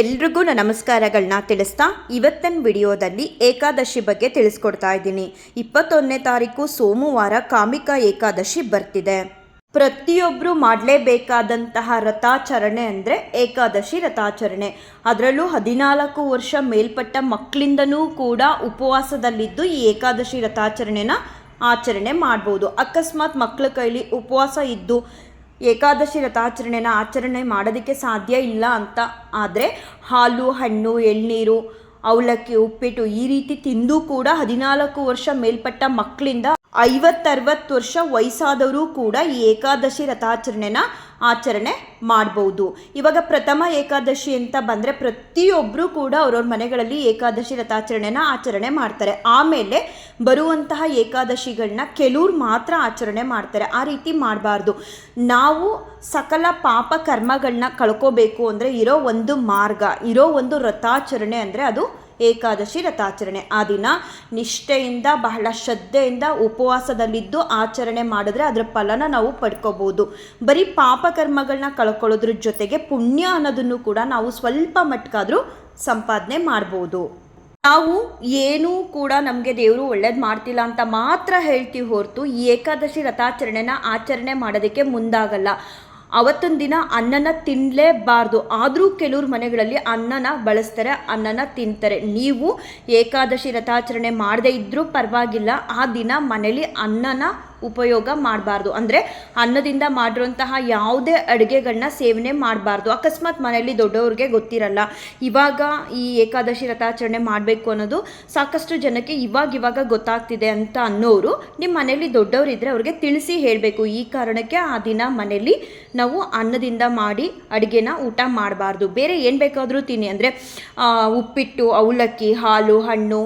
ಎಲ್ರಿಗೂ ನನ್ನ ನಮಸ್ಕಾರಗಳನ್ನ ತಿಳಿಸ್ತಾ ಇವತ್ತಿನ ವಿಡಿಯೋದಲ್ಲಿ ಏಕಾದಶಿ ಬಗ್ಗೆ ತಿಳಿಸ್ಕೊಡ್ತಾ ಇದ್ದೀನಿ. ಇಪ್ಪತ್ತೊಂದನೇ ತಾರೀಕು ಸೋಮವಾರ ಕಾಮಿಕಾ ಏಕಾದಶಿ ಬರ್ತಿದೆ. ಪ್ರತಿಯೊಬ್ಬರು ಮಾಡಲೇಬೇಕಾದಂತಹ ರಥಾಚರಣೆ ಅಂದರೆ ಏಕಾದಶಿ ರಥಾಚರಣೆ. ಅದರಲ್ಲೂ ಹದಿನಾಲ್ಕು ವರ್ಷ ಮೇಲ್ಪಟ್ಟ ಮಕ್ಕಳಿಂದನೂ ಕೂಡ ಉಪವಾಸದಲ್ಲಿದ್ದು ಈ ಏಕಾದಶಿ ರಥಾಚರಣೆನ ಆಚರಣೆ ಮಾಡ್ಬೋದು. ಅಕಸ್ಮಾತ್ ಮಕ್ಕಳ ಕೈಲಿ ಉಪವಾಸ ಇದ್ದು ಏಕಾದಶಿ ರಥಾಚರಣೆನ ಆಚರಣೆ ಮಾಡೋದಕ್ಕೆ ಸಾಧ್ಯ ಇಲ್ಲ ಅಂತ. ಆದರೆ ಹಾಲು, ಹಣ್ಣು, ಎಳ್ನೀರು, ಅವಲಕ್ಕಿ, ಉಪ್ಪಿಟ್ಟು ಈ ರೀತಿ ತಿಂದು ಕೂಡ ಹದಿನಾಲ್ಕು ವರ್ಷ ಮೇಲ್ಪಟ್ಟ ಮಕ್ಕಳಿಂದ ಐವತ್ತರವತ್ತು ವರ್ಷ ವಯಸ್ಸಾದವರು ಕೂಡ ಈ ಏಕಾದಶಿ ರಥಾಚರಣೆನ ಆಚರಣೆ ಮಾಡಬಹುದು ಇವಾಗ ಪ್ರಥಮ ಏಕಾದಶಿ ಅಂತ ಬಂದರೆ ಪ್ರತಿಯೊಬ್ಬರೂ ಕೂಡ ಅವ್ರವ್ರ ಮನೆಗಳಲ್ಲಿ ಏಕಾದಶಿ ರಥಾಚರಣೆನ ಆಚರಣೆ ಮಾಡ್ತಾರೆ. ಆಮೇಲೆ ಬರುವಂತಹ ಏಕಾದಶಿಗಳನ್ನ ಕೆಲವ್ರು ಮಾತ್ರ ಆಚರಣೆ ಮಾಡ್ತಾರೆ. ಆ ರೀತಿ ಮಾಡಬಾರ್ದು. ನಾವು ಸಕಲ ಪಾಪ ಕರ್ಮಗಳನ್ನ ಕಳ್ಕೋಬೇಕು ಅಂದರೆ ಇರೋ ಒಂದು ಮಾರ್ಗ, ಇರೋ ಒಂದು ರಥಾಚರಣೆ ಅಂದರೆ ಅದು ಏಕಾದಶಿ ರಥಾಚರಣೆ. ಆ ದಿನ ನಿಷ್ಠೆಯಿಂದ, ಬಹಳ ಶ್ರದ್ಧೆಯಿಂದ ಉಪವಾಸದಲ್ಲಿದ್ದು ಆಚರಣೆ ಮಾಡಿದ್ರೆ ಅದರ ಫಲನ ನಾವು ಪಡ್ಕೋಬೋದು. ಬರೀ ಪಾಪಕರ್ಮಗಳನ್ನ ಕಳ್ಕೊಳ್ಳೋದ್ರ ಜೊತೆಗೆ ಪುಣ್ಯ ಅನ್ನೋದನ್ನು ಕೂಡ ನಾವು ಸ್ವಲ್ಪ ಮಟ್ಕಾದರೂ ಸಂಪಾದನೆ ಮಾಡ್ಬೋದು. ನಾವು ಏನೂ ಕೂಡ ನಮಗೆ ದೇವರು ಒಳ್ಳೇದು ಮಾಡ್ತಿಲ್ಲ ಅಂತ ಮಾತ್ರ ಹೇಳ್ತೀವಿ ಹೊರತು ಈ ಏಕಾದಶಿ ರಥಾಚರಣೆನ ಆಚರಣೆ ಮಾಡೋದಕ್ಕೆ ಮುಂದಾಗಲ್ಲ. ಅವತ್ತೊಂದು ದಿನ ಅನ್ನನ ತಿನ್ನಲೇಬಾರ್ದು ಆದರೂ ಕೆಲವ್ರ ಮನೆಗಳಲ್ಲಿ ಅನ್ನನ ಬಳಸ್ತಾರೆ, ಅನ್ನನ ತಿಂತಾರೆ. ನೀವು ಏಕಾದಶಿ ರಥಾಚರಣೆ ಮಾಡದೇ ಇದ್ದರೂ ಪರವಾಗಿಲ್ಲ. ಆ ದಿನ ಮನೇಲಿ ಅನ್ನನ ಉಪಯೋಗ ಮಾಡಬಾರ್ದು. ಅಂದರೆ ಅನ್ನದಿಂದ ಮಾಡಿರುವಂತಹ ಯಾವುದೇ ಅಡುಗೆಗಳನ್ನ ಸೇವನೆ ಮಾಡಬಾರ್ದು. ಅಕಸ್ಮಾತ್ ಮನೆಯಲ್ಲಿ ದೊಡ್ಡವ್ರಿಗೆ ಗೊತ್ತಿರಲ್ಲ. ಇವಾಗ ಈ ಏಕಾದಶಿ ರಥಾಚರಣೆ ಮಾಡಬೇಕು ಅನ್ನೋದು ಸಾಕಷ್ಟು ಜನಕ್ಕೆ ಇವಾಗ ಇವಾಗ ಗೊತ್ತಾಗ್ತಿದೆ ಅಂತ ಅನ್ನೋರು ನಿಮ್ಮ ಮನೆಯಲ್ಲಿ ದೊಡ್ಡವರಿದ್ದರೆ ಅವ್ರಿಗೆ ತಿಳಿಸಿ ಹೇಳಬೇಕು. ಈ ಕಾರಣಕ್ಕೆ ಆ ದಿನ ಮನೆಯಲ್ಲಿ ನಾವು ಅನ್ನದಿಂದ ಮಾಡಿ ಅಡುಗೆನ ಊಟ ಮಾಡಬಾರ್ದು. ಬೇರೆ ಏನು ಬೇಕಾದರೂ ತಿನ್ನಿ. ಅಂದರೆ ಉಪ್ಪಿಟ್ಟು, ಅವಲಕ್ಕಿ, ಹಾಲು, ಹಣ್ಣು,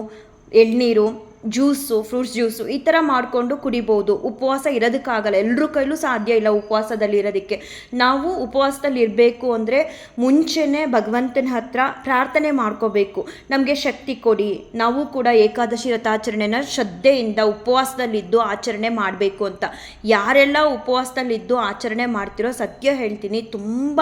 ಎಳ್ನೀರು ಜ್ಯೂಸು, ಫ್ರೂಟ್ಸ್ ಜ್ಯೂಸು ಈ ಥರ ಮಾಡಿಕೊಂಡು ಕುಡಿಬೋದು. ಉಪವಾಸ ಇರೋದಕ್ಕಾಗಲ್ಲ. ಎಲ್ಲರೂ ಕೈಲೂ ಸಾಧ್ಯ ಇಲ್ಲ ಉಪವಾಸದಲ್ಲಿ ಇರೋದಕ್ಕೆ. ನಾವು ಉಪವಾಸದಲ್ಲಿ ಇರಬೇಕು ಅಂದರೆ ಮುಂಚೆನೇ ಭಗವಂತನ ಹತ್ರ ಪ್ರಾರ್ಥನೆ ಮಾಡ್ಕೋಬೇಕು. ನಮಗೆ ಶಕ್ತಿ ಕೊಡಿ. ನಾವು ಕೂಡ ಏಕಾದಶಿ ರಥಾಚರಣೆನ ಶ್ರದ್ಧೆಯಿಂದ ಉಪವಾಸದಲ್ಲಿದ್ದು ಆಚರಣೆ ಮಾಡಬೇಕು ಅಂತ. ಯಾರೆಲ್ಲ ಉಪವಾಸದಲ್ಲಿದ್ದು ಆಚರಣೆ ಮಾಡ್ತಿರೋ ಸತ್ಯ ಹೇಳ್ತೀನಿ. ತುಂಬ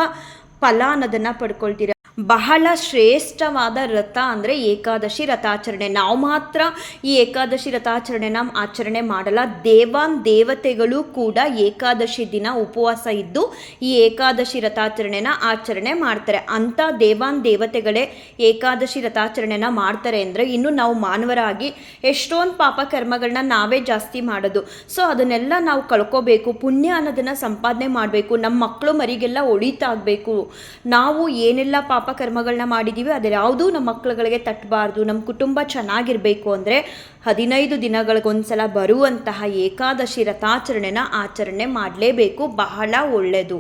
ಫಲ ಅನ್ನೋದನ್ನು ಪಡ್ಕೊಳ್ತೀರ. ಬಹಳ ಶ್ರೇಷ್ಠವಾದ ರಥ ಅಂದರೆ ಏಕಾದಶಿ ರಥಾಚರಣೆ. ನಾವು ಮಾತ್ರ ಈ ಏಕಾದಶಿ ರಥಾಚರಣೆನ ಆಚರಣೆ ಮಾಡಲ್ಲ. ದೇವಾನ್ ದೇವತೆಗಳು ಕೂಡ ಏಕಾದಶಿ ದಿನ ಉಪವಾಸ ಇದ್ದು ಈ ಏಕಾದಶಿ ರಥಾಚರಣೆನ ಆಚರಣೆ ಮಾಡ್ತಾರೆ. ಅಂಥ ದೇವಾನ್ ದೇವತೆಗಳೇ ಏಕಾದಶಿ ರಥಾಚರಣೆನ ಮಾಡ್ತಾರೆ ಅಂದರೆ ಇನ್ನು ನಾವು ಮಾನವರಾಗಿ ಎಷ್ಟೊಂದು ಪಾಪ ಕರ್ಮಗಳನ್ನ ನಾವೇ ಜಾಸ್ತಿ ಮಾಡೋದು. ಸೊ, ಅದನ್ನೆಲ್ಲ ನಾವು ಕಳ್ಕೋಬೇಕು. ಪುಣ್ಯ ಅನ್ನೋದನ್ನು ಸಂಪಾದನೆ ಮಾಡಬೇಕು. ನಮ್ಮ ಮಕ್ಕಳು ಮರಿಗೆಲ್ಲ ಒಳಿತಾಗಬೇಕು. ನಾವು ಏನೆಲ್ಲ ಪಾಪ ಕರ್ಮಗಳನ್ನ ಮಾಡಿದ್ದೀವಿ ಅದೆಲ್ಲಯಾವುದೂ ನಮ್ಮ ಮಕ್ಕಳುಗಳಿಗೆ ತಟ್ಟಬಾರ್ದು ನಮ್ಮ ಕುಟುಂಬ ಚೆನ್ನಾಗಿರಬೇಕು ಅಂದರೆ ಹದಿನೈದು ದಿನಗಳಿಗೊಂದ್ಸಲ ಬರುವಂತಹ ಏಕಾದಶಿ ರಥಾಚರಣೆನ ಆಚರಣೆ ಮಾಡಲೇಬೇಕು. ಬಹಳ ಒಳ್ಳೆಯದು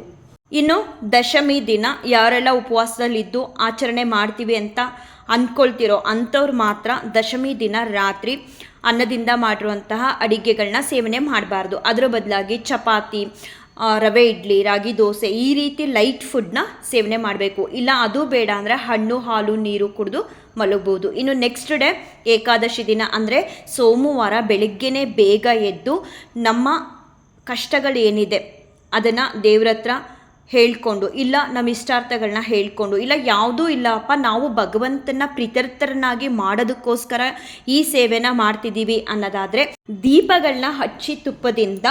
ಇನ್ನು ದಶಮಿ ದಿನ ಯಾರೆಲ್ಲ ಉಪವಾಸದಲ್ಲಿದ್ದು ಆಚರಣೆ ಮಾಡ್ತೀವಿ ಅಂತ ಅಂದ್ಕೊಳ್ತಿರೋ ಅಂಥವ್ರು ಮಾತ್ರ ದಶಮಿ ದಿನ ರಾತ್ರಿ ಅನ್ನದಿಂದ ಮಾಡಿರುವಂತಹ ಅಡಿಗೆಗಳನ್ನ ಸೇವನೆ ಮಾಡಬಾರ್ದು. ಅದರ ಬದಲಾಗಿ ಚಪಾತಿ ರವೆ ಇಡ್ಲಿ, ರಾಗಿ ದೋಸೆ ಈ ರೀತಿ ಲೈಟ್ ಫುಡ್ನ ಸೇವನೆ ಮಾಡಬೇಕು. ಇಲ್ಲ, ಅದು ಬೇಡ ಅಂದರೆ ಹಣ್ಣು, ಹಾಲು, ನೀರು ಕುಡಿದು ಮಲಗ್ಬೋದು. ಇನ್ನು ನೆಕ್ಸ್ಟ್ ಡೇ ಏಕಾದಶಿ ದಿನ ಅಂದರೆ ಸೋಮವಾರ ಬೆಳಗ್ಗೆನೇ ಬೇಗ ಎದ್ದು ನಮ್ಮ ಕಷ್ಟಗಳೇನಿದೆ ಅದನ್ನು ದೇವ್ರ ಹತ್ರ ಹೇಳ್ಕೊಂಡು, ಇಲ್ಲ, ನಮ್ಮ ಇಷ್ಟಾರ್ಥಗಳನ್ನ ಹೇಳ್ಕೊಂಡು, ಇಲ್ಲ, ಯಾವುದೂ ಇಲ್ಲಪ್ಪ ನಾವು ಭಗವಂತನ ಪ್ರೀತರ್ಥರನ್ನಾಗಿ ಮಾಡೋದಕ್ಕೋಸ್ಕರ ಈ ಸೇವೆನ ಮಾಡ್ತಿದ್ದೀವಿ ಅನ್ನೋದಾದರೆ ದೀಪಗಳನ್ನ ಹಚ್ಚಿ ತುಪ್ಪದಿಂದ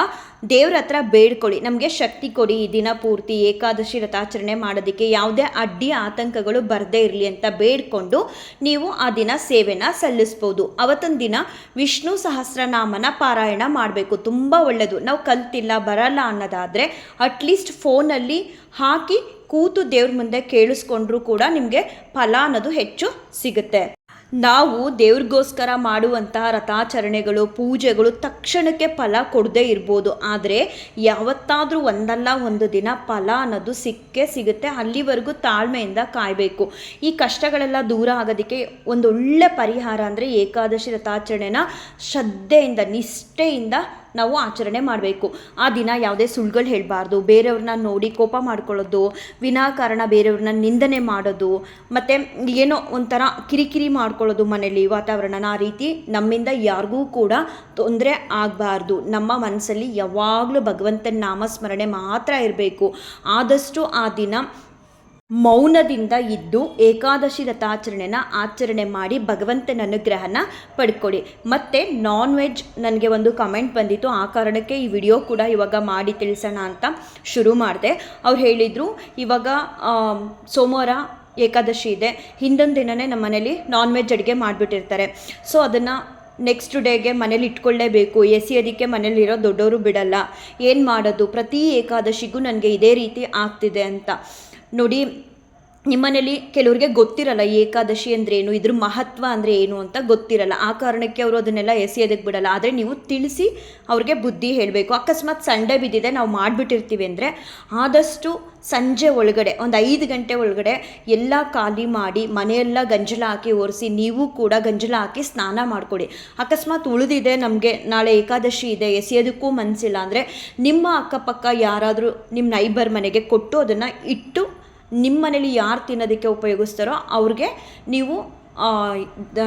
ದೇವ್ರ ಹತ್ರ ಬೇಡ್ಕೊಳ್ಳಿ, ನಮಗೆ ಶಕ್ತಿ ಕೊಡಿ ಈ ದಿನ ಪೂರ್ತಿ ಏಕಾದಶಿ ರಥಾಚರಣೆ ಮಾಡೋದಕ್ಕೆ. ಯಾವುದೇ ಅಡ್ಡಿ ಆತಂಕಗಳು ಬರದೇ ಇರಲಿ ಅಂತ ಬೇಡ್ಕೊಂಡು ನೀವು ಆ ದಿನ ಸೇವೆನ ಸಲ್ಲಿಸ್ಬೋದು. ಅವತ್ತೊಂದು ದಿನ ವಿಷ್ಣು ಸಹಸ್ರನಾಮನ ಪಾರಾಯಣ ಮಾಡಬೇಕು. ತುಂಬ ಒಳ್ಳೆಯದು ನಾವು ಕಲ್ತಿಲ್ಲ, ಬರಲ್ಲ ಅನ್ನೋದಾದರೆ ಅಟ್ಲೀಸ್ಟ್ ಫೋನಲ್ಲಿ ಹಾಕಿ ಕೂತು ದೇವ್ರ ಮುಂದೆ ಕೇಳಿಸ್ಕೊಂಡ್ರೂ ಕೂಡ ನಿಮಗೆ ಫಲ ಅನ್ನೋದು ಹೆಚ್ಚು ಸಿಗುತ್ತೆ. ನಾವು ದೇವ್ರಿಗೋಸ್ಕರ ಮಾಡುವಂತಹ ರಥಾಚರಣೆಗಳು, ಪೂಜೆಗಳು ತಕ್ಷಣಕ್ಕೆ ಫಲ ಕೊಡದೇ ಇರ್ಬೋದು. ಆದರೆ ಯಾವತ್ತಾದರೂ ಒಂದಲ್ಲ ಒಂದು ದಿನ ಫಲ ಅನ್ನೋದು ಸಿಕ್ಕೇ ಸಿಗುತ್ತೆ. ಅಲ್ಲಿವರೆಗೂ ತಾಳ್ಮೆಯಿಂದ ಕಾಯಬೇಕು. ಈ ಕಷ್ಟಗಳೆಲ್ಲ ದೂರ ಆಗೋದಕ್ಕೆ ಒಂದು ಒಳ್ಳೆ ಪರಿಹಾರ ಅಂದರೆ ಏಕಾದಶಿ ರಥಾಚರಣೆನ ಶ್ರದ್ಧೆಯಿಂದ, ನಿಷ್ಠೆಯಿಂದ ನಾವು ಆಚರಣೆ ಮಾಡಬೇಕು. ಆ ದಿನ ಯಾವುದೇ ಸುಳ್ಳುಗಳು ಹೇಳಬಾರ್ದು. ಬೇರೆಯವ್ರನ್ನ ನೋಡಿ ಕೋಪ ಮಾಡ್ಕೊಳ್ಳೋದು, ವಿನಾಕಾರಣ ಬೇರೆಯವ್ರನ್ನ ನಿಂದನೆ ಮಾಡೋದು, ಮತ್ತು ಏನೋ ಒಂಥರ ಕಿರಿಕಿರಿ ಮಾಡ್ಕೊಳ್ಳೋದು ಮನೇಲಿ ವಾತಾವರಣನ ಆ ರೀತಿ ನಮ್ಮಿಂದ ಯಾರಿಗೂ ಕೂಡ ತೊಂದರೆ ಆಗಬಾರ್ದು. ನಮ್ಮ ಮನಸ್ಸಲ್ಲಿ ಯಾವಾಗಲೂ ಭಗವಂತನ ನಾಮಸ್ಮರಣೆ ಮಾತ್ರ ಇರಬೇಕು. ಆದಷ್ಟು ಆ ದಿನ ಮೌನದಿಂದ ಇದ್ದು ಏಕಾದಶಿ ರಥಾಚರಣೆನ ಆಚರಣೆ ಮಾಡಿ ಭಗವಂತನ ಅನುಗ್ರಹನ ಪಡ್ಕೊಳ್ಳಿ ಮತ್ತು ನಾನ್ ವೆಜ್ ನನಗೆ ಒಂದು ಕಮೆಂಟ್ ಬಂದಿತ್ತು. ಆ ಕಾರಣಕ್ಕೆ ಈ ವಿಡಿಯೋ ಕೂಡ ಇವಾಗ ಮಾಡಿ ತಿಳಿಸೋಣ ಅಂತ ಶುರು ಮಾಡಿದೆ. ಅವ್ರು ಹೇಳಿದರು, ಇವಾಗ ಸೋಮವಾರ ಏಕಾದಶಿ ಇದೆ. ಹಿಂದೊಂದು ದಿನವೇ ನಮ್ಮ ಮನೇಲಿ ನಾನ್ ವೆಜ್ ಅಡುಗೆ ಮಾಡಿಬಿಟ್ಟಿರ್ತಾರೆ. ಸೊ ಅದನ್ನು ನೆಕ್ಸ್ಟ್ ಡೇಗೆ ಮನೇಲಿ ಇಟ್ಕೊಳ್ಳೇಬೇಕು ಅದಕ್ಕೆ ಮನೇಲಿರೋ ದೊಡ್ಡವರು ಬಿಡಲ್ಲ. ಏನು ಮಾಡೋದು? ಪ್ರತಿ ಏಕಾದಶಿಗೂ ನನಗೆ ಇದೇ ರೀತಿ ಆಗ್ತಿದೆ ಅಂತ. ನೋಡಿ, ನಿಮ್ಮನೇಲಿ ಕೆಲವರಿಗೆ ಗೊತ್ತಿರಲ್ಲ ಏಕಾದಶಿ ಅಂದ್ರೆ ಏನು, ಇದ್ರ ಮಹತ್ವ ಅಂದರೆ ಏನು ಅಂತ ಗೊತ್ತಿರಲ್ಲ. ಆ ಕಾರಣಕ್ಕೆ ಅವರು ಅದನ್ನೆಲ್ಲ ಎಸೆಯೋದಕ್ಕೆ ಬಿಡಲ್ಲ. ಆದರೆ ನೀವು ತಿಳಿಸಿ ಅವ್ರಿಗೆ ಬುದ್ಧಿ ಹೇಳಬೇಕು. ಅಕಸ್ಮಾತ್ ಸಂಡೆ ಬಿದ್ದಿದೆ, ನಾವು ಮಾಡಿಬಿಟ್ಟಿರ್ತೀವಿ ಅಂದರೆ ಆದಷ್ಟು ಸಂಜೆ ಒಳಗಡೆ, ಒಂದು ಐದು ಗಂಟೆ ಒಳಗಡೆ ಎಲ್ಲ ಖಾಲಿ ಮಾಡಿ, ಮನೆಯೆಲ್ಲ ಗಂಜಲ ಹಾಕಿ ಒರೆಸಿ, ನೀವು ಕೂಡ ಗಂಜಲ ಹಾಕಿ ಸ್ನಾನ ಮಾಡಿಕೊಡಿ. ಅಕಸ್ಮಾತ್ ಉಳಿದಿದೆ ನಮಗೆ, ನಾಳೆ ಏಕಾದಶಿ ಇದೆ, ಎಸೆಯೋದಕ್ಕೂ ಮನಸ್ಸಿಲ್ಲ ಅಂದರೆ ನಿಮ್ಮ ಅಕ್ಕಪಕ್ಕ ಯಾರಾದರೂ ನಿಮ್ಮ ನೈಬರ್ ಮನೆಗೆ ಕೊಟ್ಟು ಅದನ್ನು ಇಟ್ಟು ನಿಮ್ಮ ಮನೇಲಿ ಯಾರು ತಿನ್ನೋದಕ್ಕೆ ಉಪಯೋಗಿಸ್ತಾರೋ ಅವ್ರಿಗೆ ನೀವು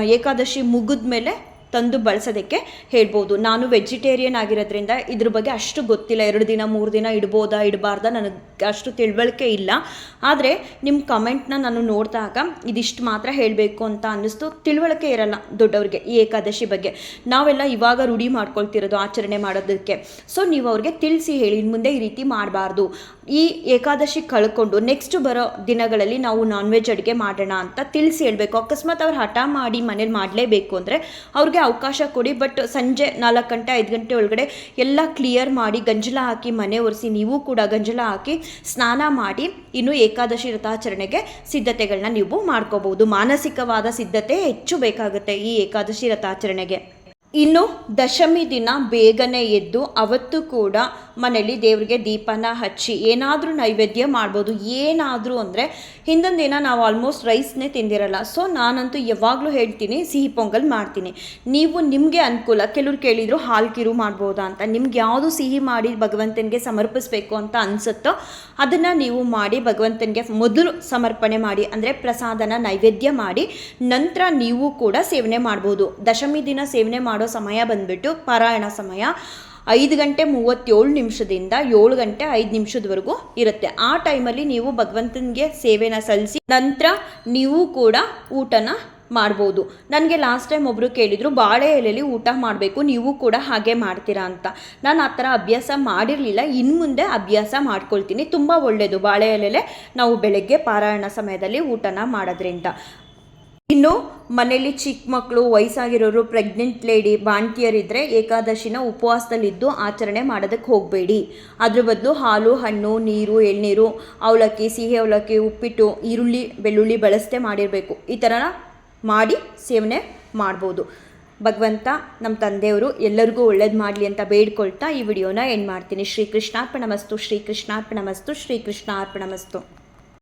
ಏಕಾದಶಿ ಮುಗಿದ ಮೇಲೆ ತಂದು ಬಳಸೋದಕ್ಕೆ ಹೇಳ್ಬೋದು. ನಾನು ವೆಜಿಟೇರಿಯನ್ ಆಗಿರೋದ್ರಿಂದ ಇದ್ರ ಬಗ್ಗೆ ಅಷ್ಟು ಗೊತ್ತಿಲ್ಲ. ಎರಡು ದಿನ, ಮೂರು ದಿನ ಇಡ್ಬೋದಾ, ಇಡಬಾರ್ದಾ ನನಗೆ ಅಷ್ಟು ತಿಳುವಳಿಕೆ ಇಲ್ಲ. ಆದರೆ ನಿಮ್ಮ ಕಮೆಂಟ್ನ ನಾನು ನೋಡಿದಾಗ ಇದಿಷ್ಟು ಮಾತ್ರ ಹೇಳಬೇಕು ಅಂತ ಅನ್ನಿಸ್ತು. ತಿಳುವಳಿಕೆ ಇರಲ್ಲ ದೊಡ್ಡವ್ರಿಗೆ ಈ ಏಕಾದಶಿ ಬಗ್ಗೆ. ನಾವೆಲ್ಲ ಇವಾಗ ರೂಢಿ ಮಾಡ್ಕೊಳ್ತಿರೋದು ಆಚರಣೆ ಮಾಡೋದಕ್ಕೆ. ಸೊ ನೀವು ಅವ್ರಿಗೆ ತಿಳಿಸಿ ಹೇಳಿ. ಮುಂದೆ ಈ ರೀತಿ ಮಾಡಬಾರ್ದು. ಈ ಏಕಾದಶಿ ಕಳ್ಕೊಂಡು ನೆಕ್ಸ್ಟ್ ಬರೋ ದಿನಗಳಲ್ಲಿ ನಾವು ನಾನ್ ವೆಜ್ ಅಡುಗೆ ಮಾಡೋಣ ಅಂತ ತಿಳಿಸಿ ಹೇಳಬೇಕು. ಅಕಸ್ಮಾತ್ ಅವ್ರು ಹಠ ಮಾಡಿ ಮನೇಲಿ ಮಾಡಲೇಬೇಕು ಅಂದರೆ ಅವ್ರಿಗೆ ಅವಕಾಶ ಕೊಡಿ, ಬಟ್ ಸಂಜೆ ನಾಲ್ಕು ಗಂಟೆ ಐದು ಗಂಟೆ ಒಳಗಡೆ ಎಲ್ಲ ಕ್ಲಿಯರ್ ಮಾಡಿ, ಗಂಜಲ ಹಾಕಿ ಮನೆ ಒರೆಸಿ, ನೀವು ಕೂಡ ಗಂಜಲ ಹಾಕಿ ಸ್ನಾನ ಮಾಡಿ, ಇನ್ನು ಏಕಾದಶಿ ರಥಾಚರಣೆಗೆ ಸಿದ್ಧತೆಗಳನ್ನ ನೀವು ಮಾಡ್ಕೋಬಹುದು. ಮಾನಸಿಕವಾದ ಸಿದ್ಧತೆ ಹೆಚ್ಚು ಬೇಕಾಗುತ್ತೆ ಈ ಏಕಾದಶಿ ರಥಾಚರಣೆಗೆ. ಇನ್ನು ದಶಮಿ ದಿನ ಬೇಗನೆ ಎದ್ದು, ಅವತ್ತು ಕೂಡ ಮನೇಲಿ ದೇವರಿಗೆ ದೀಪನ ಹಚ್ಚಿ ಏನಾದರೂ ನೈವೇದ್ಯ ಮಾಡ್ಬೋದು. ಏನಾದರೂ ಅಂದರೆ ಹಿಂದೊಂದು ದಿನ ನಾವು ಆಲ್ಮೋಸ್ಟ್ ರೈಸ್ನೇ ತಿಂದಿರಲ್ಲ. ಸೊ ನಾನಂತೂ ಯಾವಾಗಲೂ ಹೇಳ್ತೀನಿ, ಸಿಹಿ ಪೊಂಗಲ್ ಮಾಡ್ತೀನಿ. ನೀವು ನಿಮಗೆ ಅನುಕೂಲ, ಕೆಲವ್ರು ಕೇಳಿದರು ಹಾಲು ಕಿರು ಮಾಡ್ಬೋದಾ ಅಂತ. ನಿಮ್ಗೆ ಯಾವುದು ಸಿಹಿ ಮಾಡಿ ಭಗವಂತನಿಗೆ ಸಮರ್ಪಿಸಬೇಕು ಅಂತ ಅನಿಸುತ್ತೋ ಅದನ್ನು ನೀವು ಮಾಡಿ ಭಗವಂತನಿಗೆ ಮೊದಲು ಸಮರ್ಪಣೆ ಮಾಡಿ, ಅಂದರೆ ಪ್ರಸಾದನ ನೈವೇದ್ಯ ಮಾಡಿ, ನಂತರ ನೀವು ಕೂಡ ಸೇವನೆ ಮಾಡ್ಬೋದು. ದಶಮಿ ದಿನ ಸೇವನೆ ಮಾಡೋ ಸಮಯ ಬಂದ್ಬಿಟ್ಟು ಪಾರಾಯಣ ಸಮಯ. ಐದು ಗಂಟೆ ಮೂವತ್ತೇಳು ನಿಮಿಷದಿಂದ ಏಳು ಗಂಟೆ ಐದು ನಿಮಿಷದವರೆಗೂ ಇರುತ್ತೆ. ಆ ಟೈಮಲ್ಲಿ ನೀವು ಭಗವಂತನಿಗೆ ಸೇವೆನ ಸಲ್ಲಿಸಿ ನಂತರ ನೀವು ಕೂಡ ಊಟನ ಮಾಡ್ಬೋದು. ನನಗೆ ಲಾಸ್ಟ್ ಟೈಮ್ ಒಬ್ಬರು ಕೇಳಿದರು, ಬಾಳೆ ಎಲೆಯಲ್ಲಿ ಊಟ ಮಾಡಬೇಕು, ನೀವು ಕೂಡ ಹಾಗೆ ಮಾಡ್ತೀರಾ ಅಂತ. ನಾನು ಆ ಥರ ಅಭ್ಯಾಸ ಮಾಡಿರಲಿಲ್ಲ ಇನ್ನು ಮುಂದೆ ಅಭ್ಯಾಸ ಮಾಡ್ಕೊಳ್ತೀನಿ. ತುಂಬ ಒಳ್ಳೆಯದು ಬಾಳೆ ಎಲೆಲೆ ನಾವು ಬೆಳಗ್ಗೆ ಪಾರಾಯಣ ಸಮಯದಲ್ಲಿ ಊಟನ ಮಾಡೋದ್ರಿಂದ. ಇನ್ನು ಮನೆಯಲ್ಲಿ ಚಿಕ್ಕ ಮಕ್ಕಳು ವಯಸ್ಸಾಗಿರೋರು ಪ್ರೆಗ್ನೆಂಟ್ ಲೇಡಿ ಬಾಣ್ತಿಯರಿದ್ರೆ ಏಕಾದಶಿನ ಉಪವಾಸದಲ್ಲಿದ್ದು ಆಚರಣೆ ಮಾಡೋದಕ್ಕೆ ಹೋಗಬೇಡಿ. ಅದ್ರ ಬದಲು ಹಾಲು, ಹಣ್ಣು, ನೀರು, ಎಳ್ನೀರು, ಅವಲಕ್ಕಿ, ಸಿಹಿ ಅವಲಕ್ಕಿ, ಉಪ್ಪಿಟ್ಟು, ಈರುಳ್ಳಿ, ಬೆಳ್ಳುಳ್ಳಿ ಬಳಸದೆ ಮಾಡಿರಬೇಕು. ಈ ಥರ ಮಾಡಿ ಸೇವನೆ ಮಾಡ್ಬೋದು. ಭಗವಂತ ನಮ್ಮ ತಂದೆಯವರು ಎಲ್ಲರಿಗೂ ಒಳ್ಳೇದು ಮಾಡಲಿ ಅಂತ ಬೇಡ್ಕೊಳ್ತಾ ಈ ವಿಡಿಯೋನ ಎಂಡ್ ಮಾಡ್ತೀನಿ. ಶ್ರೀಕೃಷ್ಣಾರ್ಪಣಮಸ್ತು ಶ್ರೀಕೃಷ್ಣಾರ್ಪಣಮಸ್ತು ಶ್ರೀಕೃಷ್ಣಾರ್ಪಣಮಸ್ತು.